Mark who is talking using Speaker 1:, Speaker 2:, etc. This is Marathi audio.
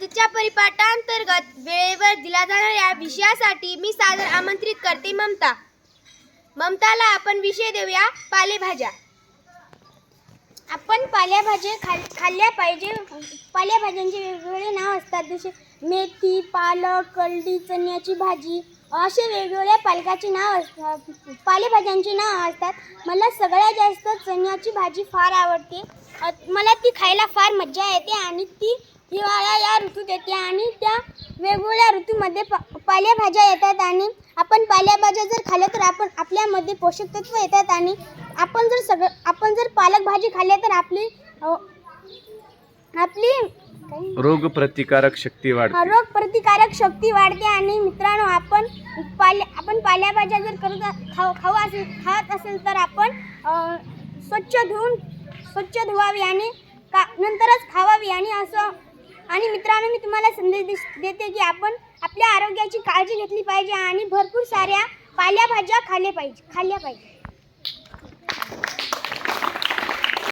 Speaker 1: आजच्या परिपाठांतर्गत वेळेवर दिला जाणाऱ्या विषयासाठी मी सादर आमंत्रित करते ममता. ममताला आपण विषय देऊया पालेभाज्या. आपण पालेभाज्या खाल खाल्ल्या पाहिजे. पालेभाज्यांचे वेगवेगळे नाव असतात. जसे मेथी पालक कलडी चण्याची भाजी असे वेगवेगळ्या पालकाचे नाव असतात. पालेभाज्यांची नाव असतात. मला सगळ्यात जास्त चण्याची भाजी फार आवडते. मला ती खायला फार मज्जा येते आणि ती हिवाळा या ऋतूत येते आणि त्या वेगवेगळ्या ऋतूमध्ये पा पालेभाज्या येतात आणि आपण पालेभाज्या जर खाल्ल्या तर आपण आपल्यामध्ये पोषक तत्व येतात आणि आपण जर सगळं आपण जर पालक भाजी खाल्ल्या तर आपली आपली?
Speaker 2: रोगप्रतिकारक शक्ती वाढते
Speaker 1: रोग प्रतिकारक शक्ती वाढते आणि मित्रांनो आपण पाल्या आपण पालेभाज्या जर करत खाऊ खाऊ असेल खात असेल तर आपण स्वच्छ धुवून स्वच्छ धुवावी आणि का नंतरच खावावी आणि असं आणि मित्रांनो मी तुम्हाला संदेश देते की आपण आपल्या आरोग्याची काळजी घेतली पाहिजे आणि भरपूर साऱ्या पालेभाज्या खाल्ल्या पाहिजे खाल्ल्या पाहिजे.